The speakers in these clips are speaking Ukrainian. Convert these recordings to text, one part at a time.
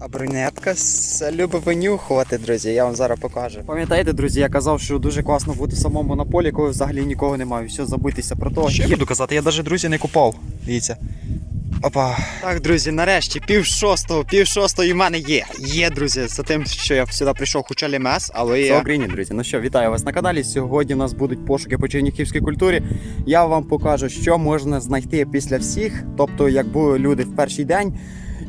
А брюнетка любить винюхувати, друзі, я вам зараз покажу. Пам'ятаєте, друзі, я казав, що дуже класно бути самому на полі, коли взагалі нікого немає. Все забитися про то. Що я буду казати? Я навіть друзі не купав. Дивіться. Опа. Так, друзі, нарешті, пів шостого, пів шостого і в мене є. Є, друзі, за тим, що я сюди прийшов, хоча лімес, але є. Україні, друзі. Ну що, вітаю вас на каналі. Сьогодні у нас будуть пошуки по черніхівській культурі. Я вам покажу, що можна знайти після всіх, тобто, як були люди в перший день.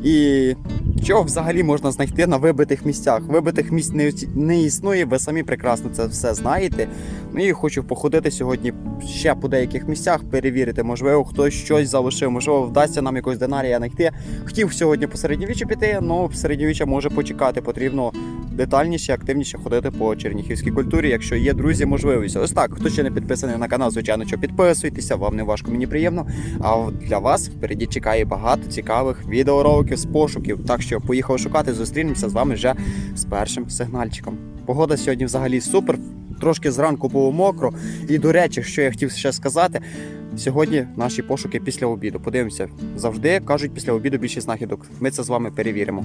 І що взагалі можна знайти на вибитих місцях? Вибитих місць не існує, ви самі прекрасно це все знаєте. Ну і хочу походити сьогодні ще по деяких місцях, перевірити, можливо, хтось щось залишив, можливо, вдасться нам якось динарія знайти. Хотів сьогодні по середньовіччю піти, але середньовіччя може почекати. Потрібно детальніше, активніше ходити по черніхівській культурі, якщо є друзі, можливість. Ось так. Хто ще не підписаний на канал, звичайно, що підписуйтеся, вам не важко, мені приємно. А для вас впереді чекає багато цікавих відеороликів з пошуків. Так що поїхали шукати, зустрінемося з вами вже з першим сигнальчиком. Погода сьогодні взагалі супер. Трошки зранку було мокро. І до речі, що я хотів ще сказати. Сьогодні наші пошуки після обіду. Подивимося. Завжди кажуть, після обіду більше знахідок. Ми це з вами перевіримо.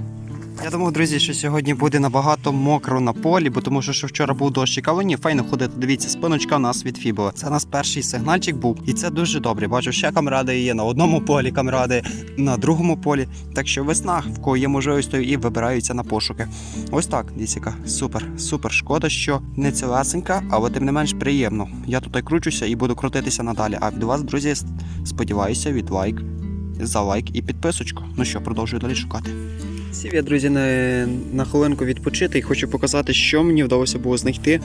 Я думав, друзі, що сьогодні буде набагато мокро на полі, бо тому що, вчора був дощик, але ні, файно ходити. Дивіться, спиночка у нас від Фібо. Це у нас перший сигнальчик був, і це дуже добре. Бачу, ще камради є на одному полі, камради на другому полі. Так що весна, в кого є можливість, то і вибираються на пошуки. Ось так, дійсіка, супер, супер. Шкода, що не цілесенька, але тим не менш приємно. Я тут і кручуся і буду крутитися надалі. А від вас, друзі, сподіваюся, від лайк за лайк і підписочку. Ну що, продовжую далі шукати. Сів я, друзі, на, на хвилинку відпочити і хочу показати, що мені вдалося було знайти.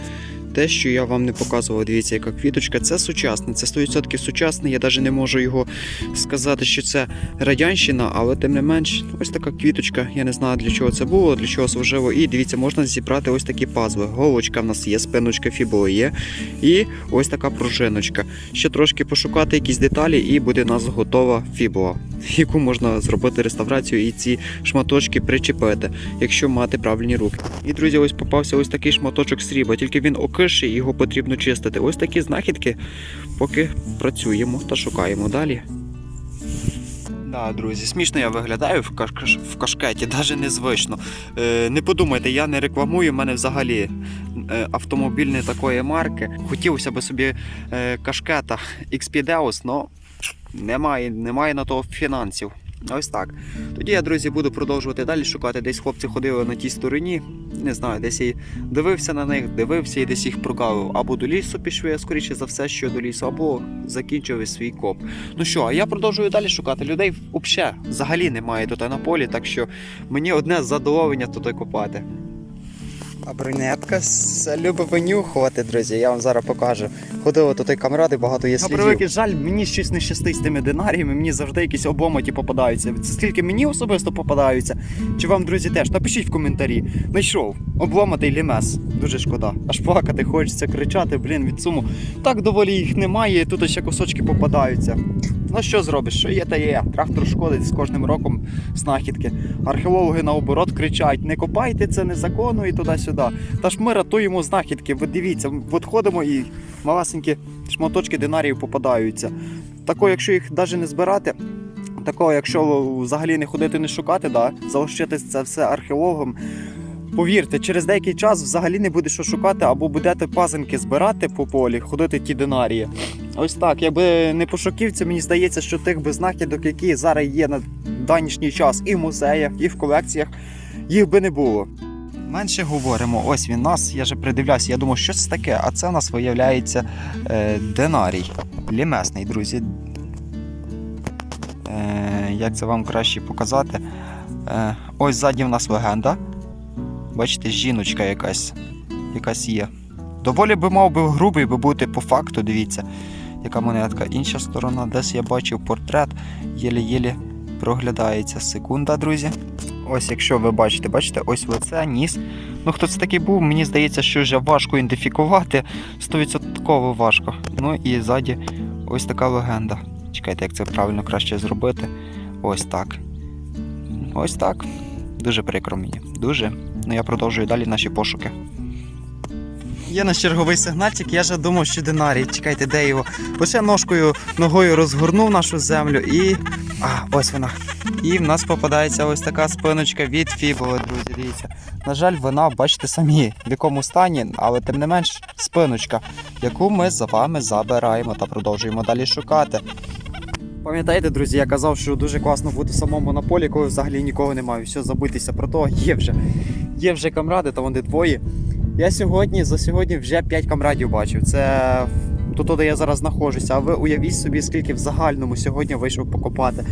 Те, що я вам не показував, дивіться, яка квіточка. Це сучасне, це 100% сучасне. Я навіть не можу його сказати, що це радянщина, але тим не менш, ось така квіточка. Я не знаю для чого це було, для чого служило. І дивіться, можна зібрати ось такі пазли. Головочка в нас є, спиночка фібо є. І ось така пружиночка. Ще трошки пошукати якісь деталі, і буде у нас готова фібула, яку можна зробити реставрацію і ці шматочки причепити, якщо мати правильні руки. І друзі, ось попався ось такий шматочок срібла, тільки він окиший, його потрібно чистити. Ось такі знахідки, поки працюємо та шукаємо далі. Да, друзі, смішно я виглядаю в, каш... в кашкеті, навіть незвично. Е, не подумайте, я не рекламую, в мене взагалі е, автомобіль не такої марки. Хотілося б собі е, кашкета XP Deus, але немає, немає на то фінансів. Ось так. Тоді я, друзі, буду продовжувати далі шукати. Десь хлопці ходили на тій стороні. Не знаю, десь я дивився на них, дивився і десь їх прокавив. Або до лісу пішли, скоріше за все, що до лісу, або закінчили свій коп. Ну що, а я продовжую далі шукати. Людей взагалі немає тут на полі, так що мені одне задоволення тут копати. А брюнетка с- любить винюхувати, друзі, я вам зараз покажу. Ходили тут і камради, багато є слідів. превеликий жаль, мені щось не щастить з тими динаріями, мені завжди якісь обломаті попадаються. Це скільки мені особисто попадаються. Чи вам, друзі, теж? Напишіть в коментарі. Знайшов, обломатий лімес. Дуже шкода. Аж плакати хочеться, кричати, блін, від суму. Так доволі їх немає, тут ще кусочки попадаються. Ну що зробиш? Що є, та є. Трактор шкодить з кожним роком знахідки. Археологи наоборот кричать: не копайте це незаконно і туди-сюди. Та ж ми рятуємо знахідки. Ви дивіться, от ходимо і малесенькі шматочки динаріїв попадаються. Тако, якщо їх навіть не збирати. Такого, якщо взагалі не ходити, не шукати, да, залишити це все археологам. Повірте, через деякий час взагалі не буде що шукати, або будете пазинки збирати по полі, ходити ті динарії. Ось так, якби не пошуківці, мені здається, що тих би знахідок, які зараз є на данішній час і в музеях, і в колекціях, їх би не було. Менше говоримо, ось він нас, я вже придивлявся, я думав, що це таке, а це у нас виявляється е, динарій. Лімесний, друзі. Е, як це вам краще показати? Е, ось ззаді в нас легенда. Бачите, жіночка якась, якась є. Доволі би мав би грубий би бути по факту, дивіться, яка монетка. Інша сторона, десь я бачив портрет, єлі-єлі проглядається. Секунда, друзі. Ось, якщо ви бачите, бачите, ось лице, ніс. Ну, хто це такий був, мені здається, що вже важко ідентифікувати. 100% важко. Ну і ззаді ось така легенда. Чекайте, як це правильно краще зробити. Ось так. Ось так. Дуже прикро мені. Дуже. Ну я продовжую далі наші пошуки. Є наш черговий сигнальчик, я вже думав, що динарій. Чекайте, де його? Лише ножкою, ногою розгорнув нашу землю і. А, ось вона. І в нас попадається ось така спиночка від фібули, друзі. Дивіться. На жаль, вона, бачите самі, в якому стані, але тим не менш спиночка, яку ми за вами забираємо та продовжуємо далі шукати. Пам'ятаєте, друзі, я казав, що дуже класно бути самому на полі, коли взагалі нікого немає. Все, забитися про то. Є вже. Є вже камради, та вони двоє. Я сьогодні за сьогодні вже 5 камрадів бачив. Це тут, де я зараз знаходжуся. А ви уявіть собі, скільки в загальному сьогодні вийшов покопати.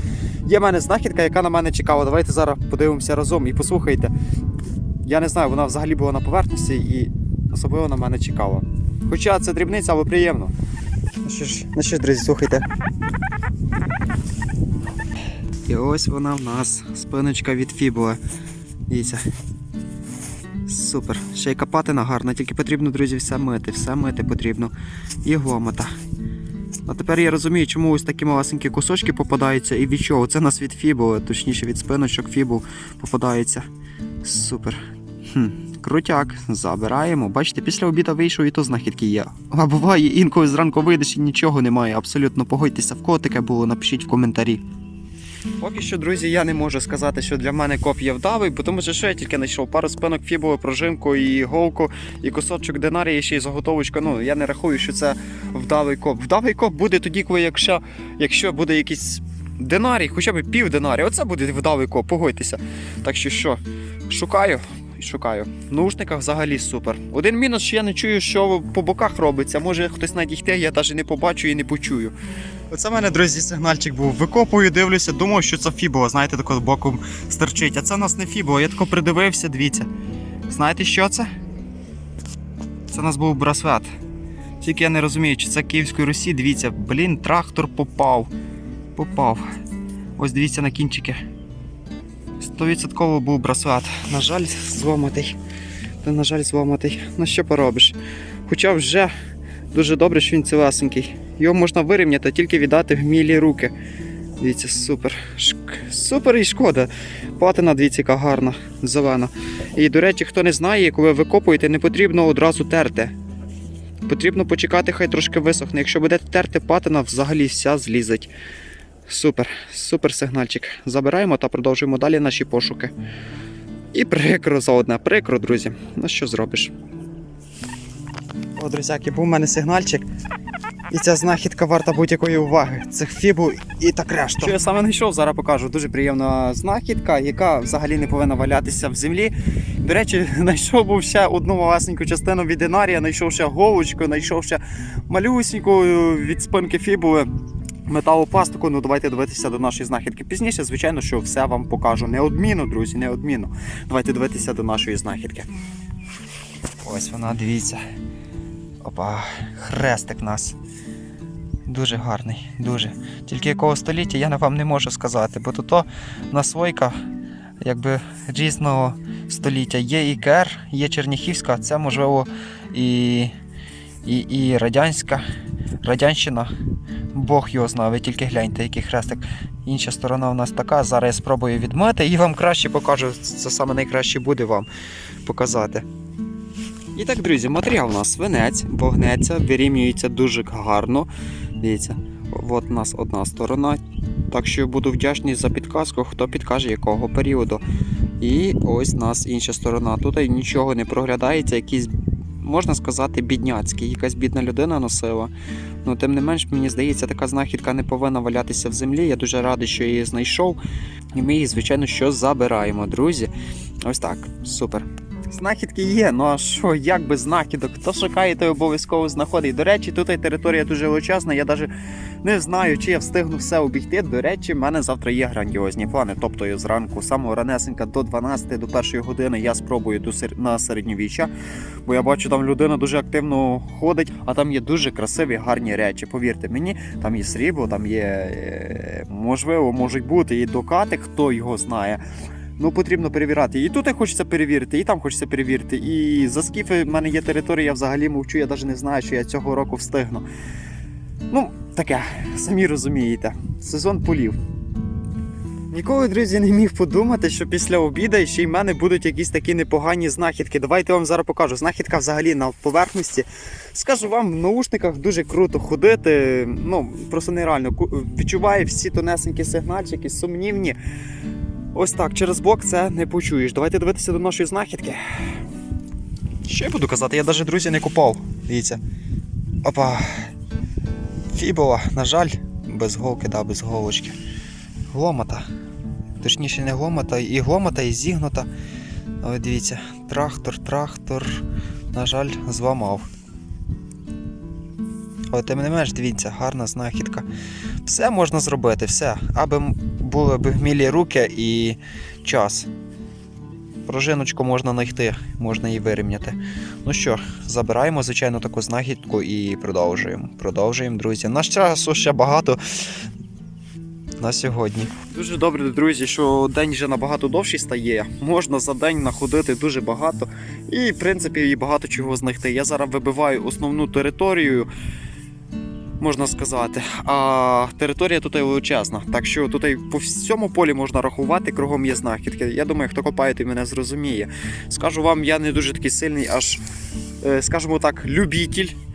Є в мене знахідка, яка на мене чекала. Давайте зараз подивимося разом і послухайте. Я не знаю, вона взагалі була на поверхності і особливо на мене чекала. Хоча це дрібниця, але приємно. Ну що ж, ну що ж, друзі, слухайте. І ось вона в нас, спиночка від фібули. Дивіться. Супер. Ще й копатина гарна, тільки потрібно, друзі, все мити, все мити потрібно. І гломота. А тепер я розумію, чому ось такі малесенькі кусочки попадаються і від чого. Це нас від фібули, точніше від спиночок фібул попадаються. Супер. Хм, крутяк, забираємо. Бачите, після обіду вийшов і то знахідки є. А буває, інколи зранку вийдеш і нічого немає. Абсолютно погодьтеся в кого таке було, напишіть в коментарі. Поки що, друзі, я не можу сказати, що для мене коп є вдавий, бо тому що я тільки знайшов пару спинок фібову, прожимку і голку, і кусочок динарія, ще й заготовочка. Ну я не рахую, що це вдавий коп. Вдавий коп буде тоді, коли якщо, якщо буде якийсь динарій, хоча б пів динарія, оце буде вдавий коп, погодьтеся. Так що що, шукаю. І Шукаю. В наушниках взагалі супер. Один мінус, що я не чую, що по боках робиться. Може хтось надійти, я навіть не побачу і не почую. Оце в мене, друзі, сигнальчик був. Викопую, дивлюся, думав, що це фібула, знаєте, такого боком стерчить. А це у нас не фібула. Я тако придивився, дивіться. Знаєте, що це? Це у нас був браслет. Тільки я не розумію, чи це Київської Русі. Дивіться, блін, трактор попав. Попав. Ось дивіться на кінчики. Стовідсотково був браслет. На жаль, зламатий. Та, на жаль, зламатий. Ну що поробиш? Хоча вже дуже добре, що він цілесенький. Його можна вирівняти, тільки віддати в мілі руки. Дивіться, супер. Шк- Супер і шкода. Патина, дивіться, яка гарна, зелена. І, до речі, хто не знає, коли ви викопуєте, не потрібно одразу терти. Потрібно почекати, хай трошки висохне. Якщо будете терти, патина взагалі вся злізить. Супер, супер сигнальчик. Забираємо та продовжуємо далі наші пошуки. І прикро заодне, прикро, друзі. Ну що зробиш? О, друзяки, був у мене сигнальчик. І ця знахідка варта будь-якої уваги. Це фібу і так решта. Що я саме знайшов, зараз покажу. Дуже приємна знахідка, яка взагалі не повинна валятися в землі. До речі, знайшов був ще одну малесеньку частину від динарія, знайшов ще голочку, знайшов ще малюсеньку від спинки фібули. Металопластику, ну давайте дивитися до нашої знахідки пізніше. Звичайно, що все вам покажу. Неодмінно, друзі, неодмінно. Давайте дивитися до нашої знахідки. Ось вона, дивіться. Опа, хрестик нас. Дуже гарний, дуже. Тільки якого століття я вам не можу сказати, бо тут наслойка якби різного століття. Є і КР, є Черніхівська, це можливо і, і, і радянська, радянщина. Бог його знає, ви тільки гляньте, який хрестик. Інша сторона у нас така. Зараз я спробую відмити і вам краще покажу. Це саме найкраще буде вам показати. І так, друзі, матеріал у нас свинець, вогнеться, вирівнюється дуже гарно. Дивіться, от у нас одна сторона. Так що буду вдячний за підказку, хто підкаже якого періоду. І ось у нас інша сторона. Тут нічого не проглядається, якийсь, можна сказати, бідняцький. Якась бідна людина носила. Ну, тим не менш, мені здається, така знахідка не повинна валятися в землі. Я дуже радий, що я її знайшов. І ми її, звичайно, що забираємо, друзі. Ось так, супер. Знахідки є, ну а що, як без знахідок? Хто шукає, той обов'язково знаходить. До речі, тут територія дуже величезна. Я навіть не знаю, чи я встигну все обійти. До речі, в мене завтра є грандіозні плани. Тобто зранку, самого ранесенька до 12 до 1 години я спробую до сер... на середньовіччя. Бо я бачу, там людина дуже активно ходить, а там є дуже красиві, гарні речі. Повірте мені, там є срібло, там є е, можливо, можуть бути і докати, хто його знає. Ну, потрібно перевіряти. І тут хочеться перевірити, і там хочеться перевірити. І за скіфи в мене є територія, я взагалі мовчу, я навіть не знаю, що я цього року встигну. Ну, таке, самі розумієте. Сезон полів. Ніколи, друзі, не міг подумати, що після обіду ще й в мене будуть якісь такі непогані знахідки. Давайте я вам зараз покажу. Знахідка взагалі на поверхності. Скажу вам, в наушниках дуже круто ходити. Ну, просто нереально. Відчуваю всі тонесенькі сигнальчики, сумнівні. Ось так, через блок це не почуєш. Давайте дивитися до нашої знахідки. Що я буду казати? Я навіть друзі не купав. Дивіться. Опа. Фібова, на жаль, без голки, да, без голочки. Гломата. Точніше, не гломата, і гломата, і зігнута. Але дивіться, трактор, трактор, на жаль, зламав. Але тим не менш, дивіться, гарна знахідка. Все можна зробити, все. Аби були б вмілі руки і час. Пружиночку можна знайти, можна її вирівняти. Ну що, забираємо, звичайно, таку знахідку і продовжуємо. Продовжуємо, друзі. Наш часу ще багато на сьогодні. Дуже добре, друзі, що день вже набагато довший стає. Можна за день находити дуже багато і, в принципі, і багато чого знайти. Я зараз вибиваю основну територію. Можна сказати, а територія тут величезна. Так що тут по всьому полі можна рахувати, кругом є знахідки. Я думаю, хто копає, той мене зрозуміє. Скажу вам, я не дуже такий сильний, аж, е, скажімо так, любитель е,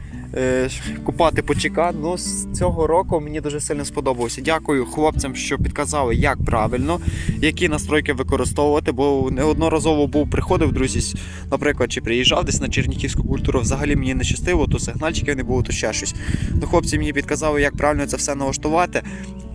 купати по ЧК. Ну, з цього року мені дуже сильно сподобалося. Дякую хлопцям, що підказали, як правильно, які настройки використовувати, бо неодноразово був приходив, друзі, наприклад, чи приїжджав десь на чернігівську культуру, взагалі мені не щастило, то сигнальчиків не було, то ще щось. Ну, хлопці мені підказали, як правильно це все налаштувати.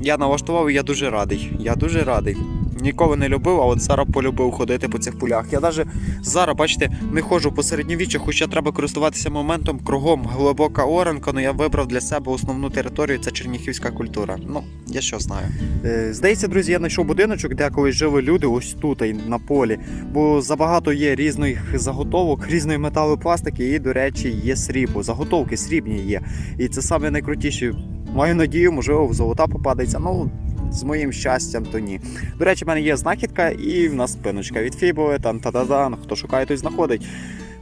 Я налаштував і я дуже радий. Я дуже радий. Ніколи не любив, а от зараз полюбив ходити по цих полях. Я навіть зараз, бачите, не ходжу по середньовіччю, хоча треба користуватися моментом кругом глибока оранка, але я вибрав для себе основну територію це черніхівська культура. Ну, я що знаю. Е, здається, друзі, я знайшов будиночок, де колись жили люди, ось тут і на полі. Бо забагато є різних заготовок, різної металопластики, і, до речі, є срібло. Заготовки срібні є. І це саме найкрутіше. Маю надію, можливо, в золота попадеться. Ну, з моїм щастям, то ні. До речі, в мене є знахідка і в нас спиночка від Фібови, там та-да-дан. Хто шукає, той знаходить.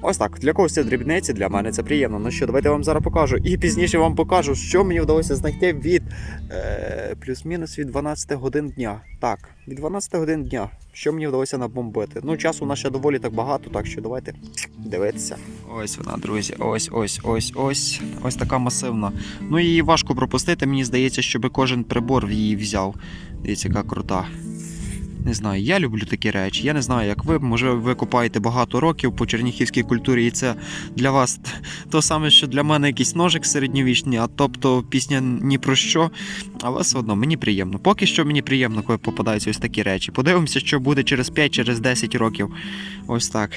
Ось так, для когось це дрібниці, для мене це приємно. Ну що, давайте я вам зараз покажу. І пізніше вам покажу, що мені вдалося знайти від е, плюс-мінус від 12 годин дня. Так, від 12 годин дня. Що мені вдалося набомбити? Ну, часу у нас ще доволі так багато, так що давайте дивитися. Ось вона, друзі. Ось, ось, ось, ось. Ось така масивна. Ну її важко пропустити. Мені здається, щоб кожен прибор в її взяв. Дивіться, яка крута. Не знаю, я люблю такі речі. Я не знаю, як ви. Може, ви копаєте багато років по черніхівській культурі, і це для вас то саме, що для мене якийсь ножик середньовічний, а тобто пісня ні про що. Але все одно мені приємно. Поки що мені приємно, коли попадаються ось такі речі. Подивимося, що буде через 5, через 10 років. Ось так.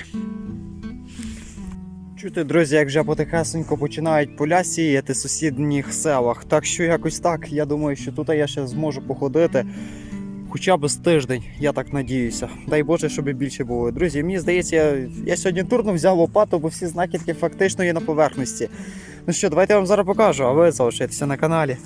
Чути, друзі, як вже потихесенько починають поля сіяти в сусідніх селах. Так що якось так. Я думаю, що тут я ще зможу походити. Хоча б з тиждень, я так надіюся. Дай Боже, щоб більше було. Друзі, мені здається, я, я сьогодні турно взяв лопату, бо всі знахідки фактично є на поверхності. Ну що, давайте я вам зараз покажу, а ви залишайтеся на каналі.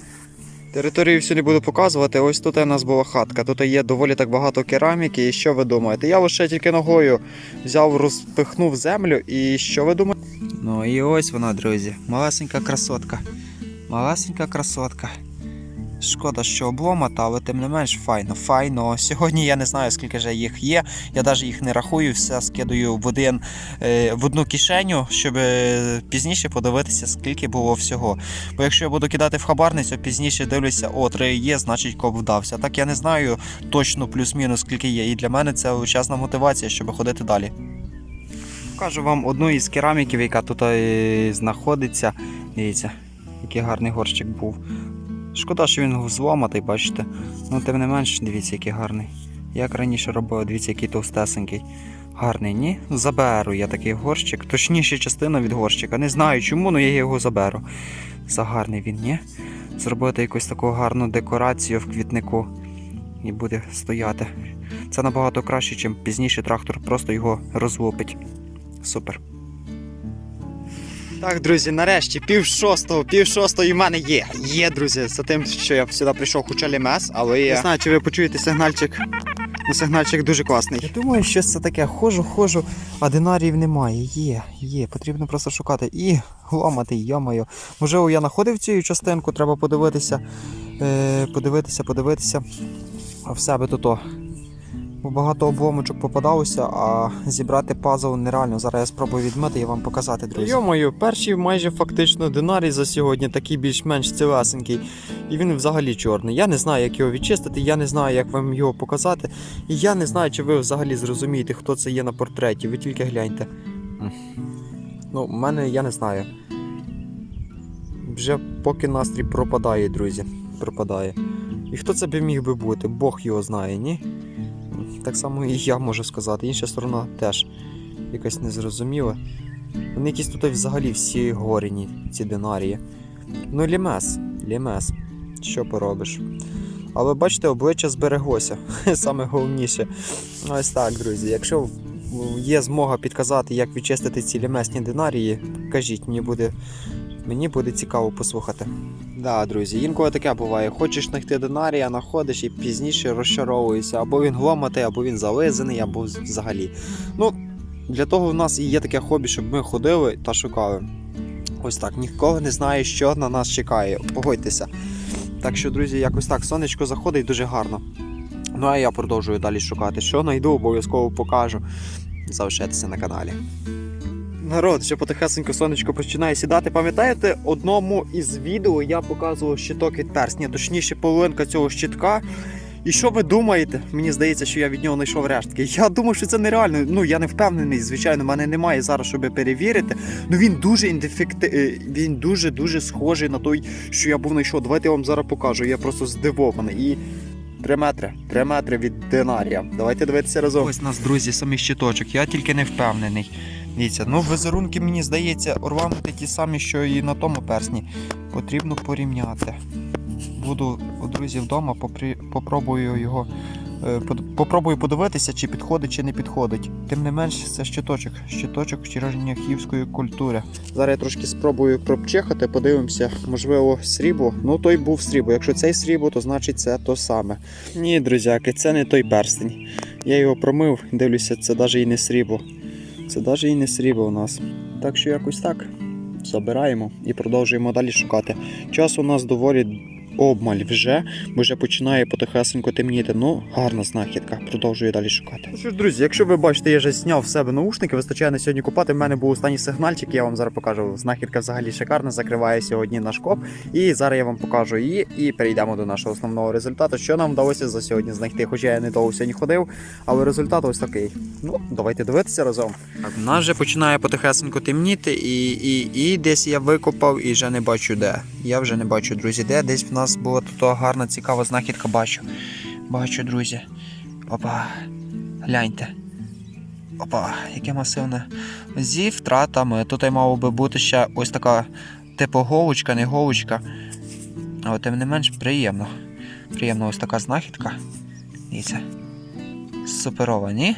Територію всю не буду показувати. Ось тут у нас була хатка. Тут є доволі так багато кераміки. І що ви думаєте? Я лише тільки ногою взяв, розпихнув землю. І що ви думаєте? Ну і ось вона, друзі. Малесенька красотка. Малесенька красотка. Шкода, що обломата, але тим не менш файно, файно. Сьогодні я не знаю, скільки ж їх є. Я навіть їх не рахую, все скидаю в один е, в одну кишеню, щоб е, пізніше подивитися, скільки було всього. Бо якщо я буду кидати в хабарницю, пізніше дивлюся, о, три є, значить коп вдався. Так я не знаю точно плюс-мінус скільки є. І для мене це величезна мотивація, щоб ходити далі. Покажу вам одну із кераміків, яка тут е, знаходиться. Дивіться, який гарний горщик був. Шкода, що він зламатий, бачите. Ну, тим не менш, дивіться, який гарний. Як раніше робив, дивіться, який товстесенький. Гарний, ні? Заберу я такий горщик. Точніше частина від горщика. Не знаю чому, але я його заберу. Загарний він, ні? Зробити якусь таку гарну декорацію в квітнику і буде стояти. Це набагато краще, ніж пізніше трактор просто його розлупить. Супер. Так, друзі, нарешті пів шостого, пів шостого і в мене є. Є, друзі, за тим, що я сюди прийшов, хоча лімес, але я... Не знаю, чи ви почуєте сигнальчик. Ну, сигнальчик дуже класний. Я думаю, що це таке. Хожу, хожу, а динаріїв немає. Є, є. Потрібно просто шукати. І ламати, йомаю. Можливо, я знаходив цю частинку, треба подивитися. Е, подивитися, подивитися. в себе тут. о. Багато обломочок попадалося, а зібрати пазл нереально. Зараз я спробую відмити і вам показати, друзі. Йомою, перший майже фактично динарій за сьогодні, такий більш-менш цілесенький. І він взагалі чорний. Я не знаю, як його відчистити, я не знаю, як вам його показати. І я не знаю, чи ви взагалі зрозумієте, хто це є на портреті. Ви тільки гляньте. Ну, в мене я не знаю. Вже поки настрій пропадає, друзі. Пропадає. І хто це би міг би бути? Бог його знає, ні? Так само і я можу сказати. Інша сторона теж якась незрозуміла. Вони якісь тут взагалі всі горені, ці динарії. Ну, лімес, лімес. Що поробиш? Але бачите, обличчя збереглося. Саме головніше. Ось так, друзі. Якщо є змога підказати, як відчистити ці лімесні динарії, кажіть, мені буде, мені буде цікаво послухати. Да, друзі, інколи таке буває. Хочеш знайти динарія, знаходиш і пізніше розчаровуєшся. Або він гломатий, або він зализаний, або взагалі. Ну, для того в нас і є таке хобі, щоб ми ходили та шукали. Ось так, нікого не знає, що на нас чекає. Погодьтеся. Так що, друзі, якось так, сонечко заходить дуже гарно. Ну а я продовжую далі шукати. Що знайду, обов'язково покажу. Залишайтеся на каналі. Народ, ще потихесенько сонечко починає сідати. Пам'ятаєте, одному із відео я показував щиток від персня, точніше, половинка цього щитка. І що ви думаєте? Мені здається, що я від нього знайшов рештки. Я думаю, що це нереально. Ну я не впевнений, звичайно, в мене немає зараз, щоб перевірити. Ну він дуже індефекти... е, він дуже дуже схожий на той, що я був знайшов. Давайте я вам зараз покажу. Я просто здивований. І 3 метри, 3 метри від динарія. Давайте дивитися разом. Ось нас, друзі, самий щиточок. Я тільки не впевнений. Дивіться, ну візерунки, мені здається, орванути ті самі, що і на тому персні. Потрібно порівняти. Буду, о, друзі, вдома, попри... попробую його. е, Попробую подивитися, чи підходить, чи не підходить. Тим не менш, це щиточок. Щиточок чернігівської культури. Зараз я трошки спробую пропчихати, подивимося, можливо, срібло. Ну, той був срібло. Якщо цей срібло, то значить це то саме. Ні, друзяки, це не той перстень. Я його промив, дивлюся, це навіть і не срібло. Це навіть і не срібло у нас. Так що якось так. Забираємо і продовжуємо далі шукати. Час у нас доволі обмаль вже, бо вже починає потихесенько темніти. Ну, гарна знахідка. Продовжую далі шукати. Ну що ж, друзі, якщо ви бачите, я вже зняв в себе наушники, вистачає на сьогодні купати. В мене був останній сигнальчик, я вам зараз покажу. Знахідка взагалі шикарна, закриває сьогодні наш коп. І зараз я вам покажу її і перейдемо до нашого основного результату, що нам вдалося за сьогодні знайти. Хоча я не довго сьогодні ходив, але результат ось такий. Ну, давайте дивитися разом. Так, в нас вже починає потихесенько темніти, і, і, і десь я викопав і вже не бачу де. Я вже не бачу, друзі, де. Десь в нас була тут гарна, цікава знахідка, бачу. Бачу, друзі. Опа. Гляньте. Опа, яке масивне. Зі втратами. Тут мало би бути ще ось така типу голочка, не голочка. Але тим не менш приємно. Приємна ось така знахідка. Дивіться. Суперова, ні?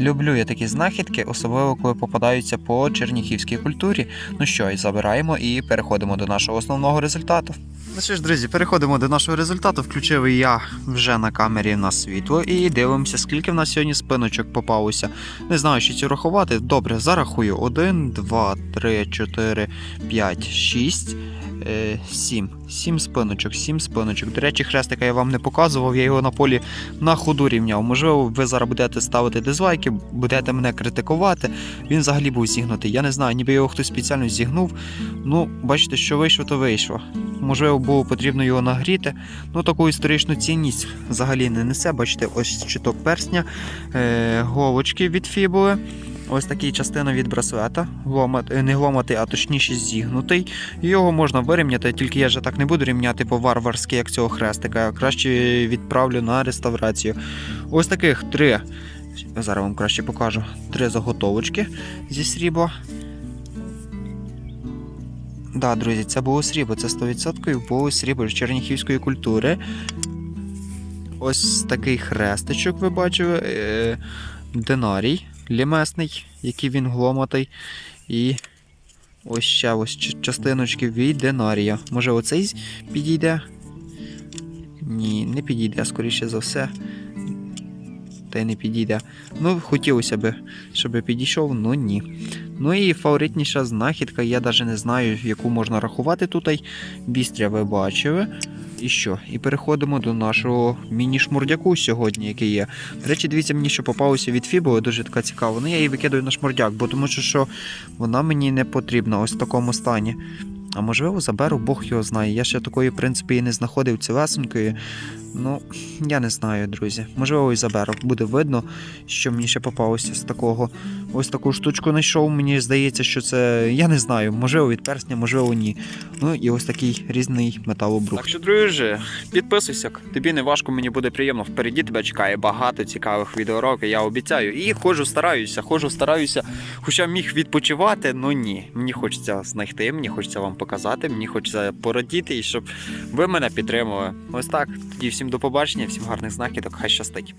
Люблю я такі знахідки, особливо коли попадаються по черніхівській культурі. Ну що, і забираємо і переходимо до нашого основного результату. Ну що ж, друзі, переходимо до нашого результату. Включив я вже на камері на світло і дивимося, скільки в нас сьогодні спиночок попалося. Не знаю, чи ці рахувати. Добре, зарахую. 1, 2, 3, 4, 5, 6. 7. 7 спиночок, 7 спиночок. До речі, хрестика я вам не показував, я його на полі на ходу рівняв. Можливо, ви зараз будете ставити дизлайки, будете мене критикувати. Він взагалі був зігнутий. Я не знаю, ніби його хтось спеціально зігнув. Ну, бачите, що вийшло, то вийшло. Можливо, було потрібно його нагріти. Ну, таку історичну цінність взагалі не несе. Бачите, ось щиток персня, е, голочки від фібули. Ось такий частина від браслета, гломат, е, не гломатий, а точніше зігнутий. Його можна вирівняти, тільки я вже так не буду рівняти по-варварськи, як цього хрестика. Краще відправлю на реставрацію. Ось таких три. Зараз вам краще покажу. Три заготовочки зі срібла. Да, друзі, це було срібло, це 100% було срібло черніхівської культури. Ось такий хрестичок, ви бачили. Е, динарій лімесний, який він гломатий. І ось ще ось частиночки від динарія. Може оцей підійде? Ні, не підійде, скоріше за все. Та й не підійде. Ну, хотілося б, щоб підійшов, ну ні. Ну і фаворитніша знахідка, я навіть не знаю, яку можна рахувати тут. Бістря ви бачили. І що? І переходимо до нашого міні-шмурдяку сьогодні, який є. До речі, дивіться, мені що попалося від Фібо, дуже така цікава. Ну я її викидаю на шмурдяк, бо тому що, вона мені не потрібна ось в такому стані. А можливо, заберу, Бог його знає. Я ще такої, в принципі, і не знаходив цілесенької. Ну, я не знаю, друзі. Можливо, і заберу. Буде видно, що мені ще попалося з такого. Ось таку штучку знайшов. Мені здається, що це. Я не знаю, можливо, від персня, можливо, ні. Ну і ось такий різний металобрух. Так що, друже, підписуйся. Тобі не важко, мені буде приємно. Впереді тебе чекає багато цікавих відеороків, я обіцяю. І ходжу, стараюся, ходжу, стараюся. Хоча міг відпочивати, ну ні. Мені хочеться знайти, мені хочеться вам показати, мені хочеться порадіти і щоб ви мене підтримували. Ось так. Тоді всім до побачення, всім гарних знаків, так хай щастить.